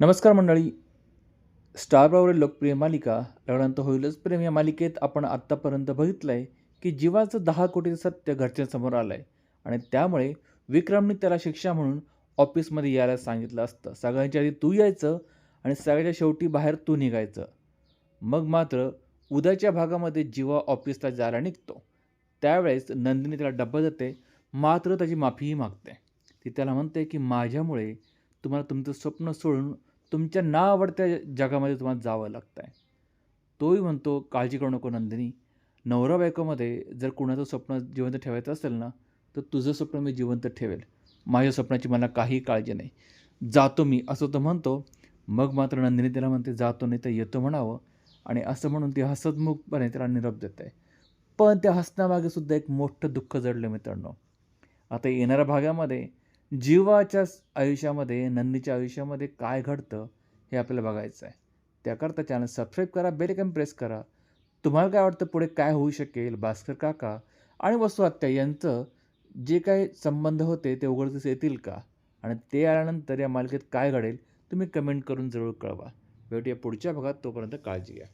नमस्कार मंडळी. स्टार लोकप्रिय मालिका लग्नानंतर होईलच. प्रेम या मालिकेत आपण आत्तापर्यंत बघितलं आहे की जीवाचं दहा कोटीचं सत्य घरच्यांसमोर आलं आहे आणि त्यामुळे विक्रमने त्याला शिक्षा म्हणून ऑफिसमध्ये यायला सांगितलं असतं. सगळ्यांच्या आधी तू यायचं आणि सगळ्याच्या शेवटी बाहेर तू निघायचं. मग मात्र उद्याच्या भागामध्ये जीवा ऑफिसला जायला निघतो. त्यावेळेस नंदिनी त्याला डब्बा देते. मात्र त्याची माफीही मागते. ती त्याला म्हणते की माझ्यामुळे तुम्हाला तुमचं स्वप्न सोडून तुमच्या ना आवडत्या जगामध्ये तुम्हाला जावं लागतं आहे तोही म्हणतो काळजी करू नको नंदिनी. नवरा बायकोमध्ये जर कुणाचं स्वप्न जिवंत ठेवायचं असेल ना तर तुझं स्वप्न मी जिवंत ठेवेल. माझ्या स्वप्नाची मला काही काळजी नाही. जातो मी असं तो म्हणतो. मग मात्र नंदिनी त्याला म्हणते जातो नाही तर येतो म्हणावं. आणि असं म्हणून ती हसतमुखपणे त्याला निरोप आहे पण त्या हसण्यामागे सुद्धा एक मोठं दुःख जडलं मित्रांनो. आता येणाऱ्या भागामध्ये जीवाच्या आयुष्यामध्ये नंदीच्या आयुष्यामध्ये काय घडतं हे आपल्याला बघायचं आहे त्याकरता चॅनल सबस्क्राईब करा बेल प्रेस करा. तुम्हाला काय वाटतं पुढे काय होऊ शकेल भास्कर काका आणि वसू आत्या यांचं जे काही संबंध होते ते उघडकीस येतील का? आणि ते आल्यानंतर या मालिकेत काय घडेल तुम्ही कमेंट करून जरूर कळवा. भेटूया पुढच्या भागात तोपर्यंत काळजी घ्या.